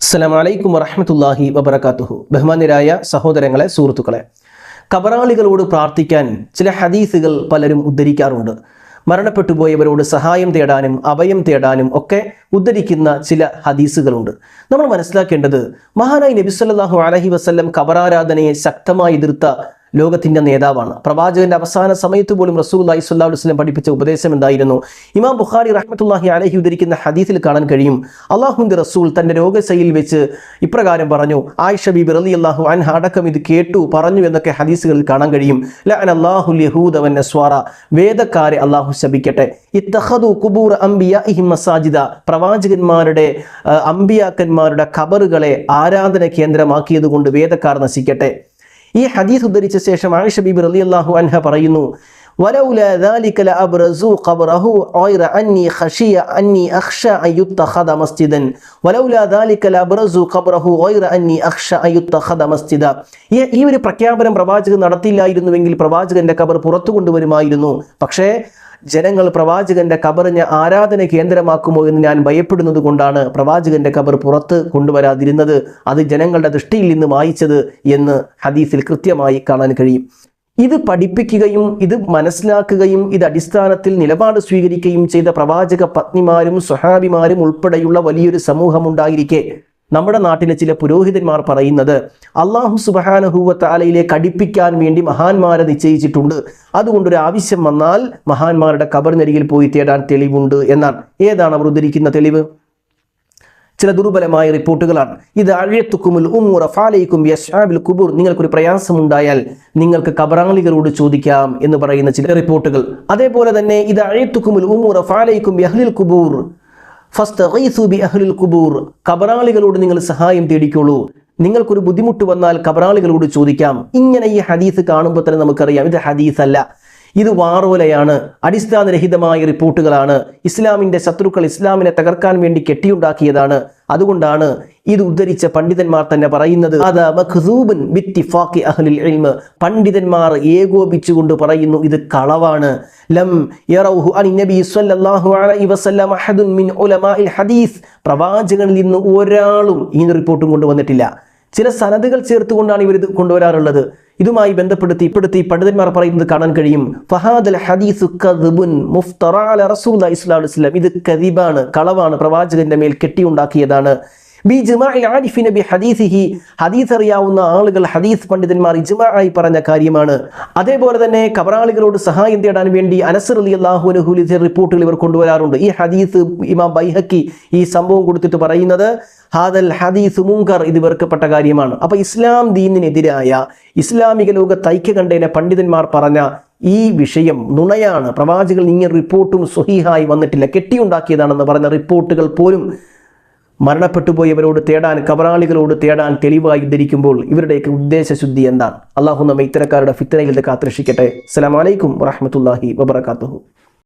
അസ്സലാമു അലൈക്കും വറഹമത്തല്ലാഹി വബർക്കാത്തുഹു ബഹുമാന്യരായ സഹോദരങ്ങളെ സുഹൃത്തുക്കളെ കബറാളികളോട് പ്രാർത്ഥിക്കാൻ ചില ഹദീസുകൾ പലരും ഉദ്ധരിക്കാറുണ്ട്. മരണപ്പെട്ടു പോയവരോട് സഹായം തേടാനും അഭയം തേടാനും ഒക്കെ ഉദ്ധരിക്കുന്ന ചില ഹദീസുകളുണ്ട്. നമ്മൾ മനസ്സിലാക്കേണ്ടത് മഹാനായി നബിസ്വല്ലാഹു അലഹി വസല്ലം കബറാരാധനയെ ശക്തമായി എതിർത്ത ലോകത്തിന്റെ നേതാവാണ്. പ്രവാചകന്റെ അവസാന സമയത്ത് പോലും റസൂൽ അലൈഹി സ്വല്ലാഹു വസ്ലം പഠിപ്പിച്ച ഉപദേശം എന്തായിരുന്നു? ഇമാം ബുഖാരി റഹ്മത്തുല്ലാഹി അലഹി ഉദ്ധരിക്കുന്ന ഹദീസിൽ കാണാൻ കഴിയും. അള്ളാഹുന്റെ റസൂൽ തന്റെ രോഗശൈലിൽ വെച്ച് ഇപ്രകാരം പറഞ്ഞു ആയിഷ ബി റലി അള്ളാഹു അൻഹ അടക്കം ഇത് കേട്ടു പറഞ്ഞു എന്നൊക്കെ ഹദീസുകളിൽ കാണാൻ കഴിയും. ലഅൻ അല്ലാഹുൽ യഹൂദ വൻ നസ്വാറ വേദക്കാരെ അള്ളാഹു ശപിക്കട്ടെ. ഇത്തഖദു കുബൂർ അംബിയാഇഹിം മസാജിദ പ്രവാചകന്മാരുടെ അംബിയാക്കന്മാരുടെ ഖബറുകളെ ആരാധന കേന്ദ്രമാക്കിയതുകൊണ്ട് വേദക്കാർ നശിക്കട്ടെ. ഈ ഹദീസ് ഉദ്ധരിച്ച ശേഷം ആയിഷ ബീബി റളിയല്ലാഹു അൻഹ പറയുന്നു ولولا ذلك لأبرزوا قبره غير أني خشي أني أخشى أن يتخذ مسجدا ولولا ذلك لأبرزوا قبره غير أني أخشى أن يتخذ مسجدا ഈ ഈ ഒരു പ്രഖ്യാപനം പ്രവാചകൻ നടത്തിയില്ലായിരുന്നുവെങ്കിൽ പ്രവാചകന്റെ കബർ പുറത്തു കൊണ്ടുവരുമായിരുന്നു പക്ഷേ ജനങ്ങൾ പ്രവാചകന്റെ കബറിനെ ആരാധന കേന്ദ്രമാക്കുമോ എന്ന് ഞാൻ ഭയപ്പെടുന്നത് കൊണ്ടാണ് പ്രവാചകന്റെ കബർ പുറത്ത് കൊണ്ടുവരാതിരുന്നത്. അത് ജനങ്ങളുടെ ദൃഷ്ടിയിൽ നിന്ന് മായിച്ചത് എന്ന് ഹദീസിൽ കൃത്യമായി കാണാൻ കഴിയും. ഇത് പഠിപ്പിക്കുകയും ഇത് മനസ്സിലാക്കുകയും ഇത് അടിസ്ഥാനത്തിൽ നിലപാട് സ്വീകരിക്കുകയും ചെയ്ത പ്രവാചക പത്നിമാരും സ്വഹാബിമാരും ഉൾപ്പെടെയുള്ള വലിയൊരു സമൂഹമുണ്ടായിരിക്കെ. നമ്മുടെ നാട്ടിലെ ചില പുരോഹിതന്മാർ പറയുന്നത് അള്ളാഹു സുബഹാനഹൂവത്ത് ആലയിലേക്ക് അടുപ്പിക്കാൻ വേണ്ടി മഹാന്മാരെ നിശ്ചയിച്ചിട്ടുണ്ട്. അതുകൊണ്ടൊരു ആവശ്യം വന്നാൽ മഹാന്മാരുടെ കബറിനരികിൽ പോയി തേടാൻ തെളിവുണ്ട് എന്നാണ്. ഏതാണ് അവർ ഉദ്ധരിക്കുന്ന തെളിവ്? ചില ദുർബലമായ റിപ്പോർട്ടുകളാണ്. ഇത് അഴയത്തുക്കുമുൽ ഉമ്മുറ ഫാലയിക്കും യഷാബിൽ കുബൂർ നിങ്ങൾക്കൊരു പ്രയാസമുണ്ടായാൽ നിങ്ങൾക്ക് കബറാളികളോട് ചോദിക്കാം എന്ന് പറയുന്ന ചില റിപ്പോർട്ടുകൾ. അതേപോലെ തന്നെ ഇത് അഴയത്തുക്കുമുൽ ഉമ്മുറ ഫാലയിക്കും യഹ്ലിൽ കുബൂർ കബറാളികളോട് നിങ്ങൾ സഹായം തേടിക്കോളൂ. നിങ്ങൾക്കൊരു ബുദ്ധിമുട്ട് വന്നാൽ കബറാളികളോട് ചോദിക്കാം. ഇങ്ങനെ ഈ ഹദീസ് കാണുമ്പോൾ തന്നെ നമുക്കറിയാം ഇത് ഹദീസ് അല്ല ഇത് വാറോലയാണ് അടിസ്ഥാനരഹിതമായ റിപ്പോർട്ടുകളാണ്. ഇസ്ലാമിന്റെ ശത്രുക്കൾ ഇസ്ലാമിനെ തകർക്കാൻ വേണ്ടി കെട്ടിയുണ്ടാക്കിയതാണ്. അതുകൊണ്ടാണ് ഇത് ഉദ്ധരിച്ച പണ്ഡിതന്മാർ തന്നെ പറയുന്നത് അത് മഖ്സൂബൻ ബിത്തിഫാഖി അഹ്ലിൽ ഇൽമ. പണ്ഡിതന്മാർ ഏകോപിച്ചുകൊണ്ട് പറയുന്നു ഇത് കളവാണ്. ലം യറൗഹു അനി നബി സ്വല്ലല്ലാഹു അലൈഹി വസല്ലം അഹദുൻ മിൻ ഉലമാഇൽ ഹദീസ്. പ്രവാചകനിൽ നിന്ന് ഒരാളും ഈ റിപ്പോർട്ടും കൊണ്ടുവന്നിട്ടില്ല. ചില സനതുകൾ ചേർത്തുകൊണ്ടാണ് ഇവർ ഇത് കൊണ്ടുവരാറുള്ളത്. ഇതുമായി ബന്ധപ്പെടുത്തി ഇപ്പെടുത്തി പണ്ഡിതന്മാർ പറയുന്നത് കാണാൻ കഴിയും. ഫഹാദൽ ഹദീസു കദ്ബുൻ മുഫ്തറ അല സ്വല്ലല്ലാഹു അലൈഹി വസല്ലം. ഇത് കദിബാണ് കളവാണ് പ്രവാചകന്റെ മേൽ കെട്ടിയുണ്ടാക്കിയതാണ്. B ജിമാഇൽ ആരിഫിന B ഹദീസിഹി. ഹദീസ് അറിയാവുന്ന ആളുകൾ ഹദീസ് പണ്ഡിതന്മാർ ഇജ്മാആയി പറഞ്ഞ കാര്യമാണ്. അതേപോലെ തന്നെ കബറാളികളോട് സഹായം തേടാൻ വേണ്ടി അനസർ അലി അള്ളാഹുനുഹുലി റിപ്പോർട്ടുകൾ ഇവർ കൊണ്ടുവരാറുണ്ട്. ഈ ഹദീസ് ഇമാം ബൈഹക്കി ഈ സംഭവം കൊടുത്തിട്ട് പറയുന്നത് ഹാദൽ ഹദീസ് മുങ്കർ ഇത് വെറുക്കപ്പെട്ട കാര്യമാണ്. അപ്പൊ ഇസ്ലാം ദീനിനെതിരായ ഇസ്ലാമിക ലോകത്ത് ഐക്യകണ്ഠേന പണ്ഡിതന്മാർ പറഞ്ഞ ഈ വിഷയം നുണയാണ്. പ്രവാചകൾ ഇങ്ങനെ റിപ്പോർട്ടും സ്വഹീഹായി വന്നിട്ടില്ല. കെട്ടിയുണ്ടാക്കിയതാണെന്ന് പറഞ്ഞ റിപ്പോർട്ടുകൾ പോലും മരണപ്പെട്ടു പോയവരോട് തേടാൻ കബറാളികളോട് തേടാൻ തെളിവായി ധരിക്കുമ്പോൾ ഇവരുടെയൊക്കെ ഉദ്ദേശശുദ്ധി എന്താണ്? അള്ളാഹു നമ്മെ ഇത്തരക്കാരുടെ ഫിത്തനയിൽ കാത്തിരക്ഷിക്കട്ടെ. അസ്സലാമു അലൈക്കും വറഹ്മത്തുള്ളാഹി വബറകാതുഹു.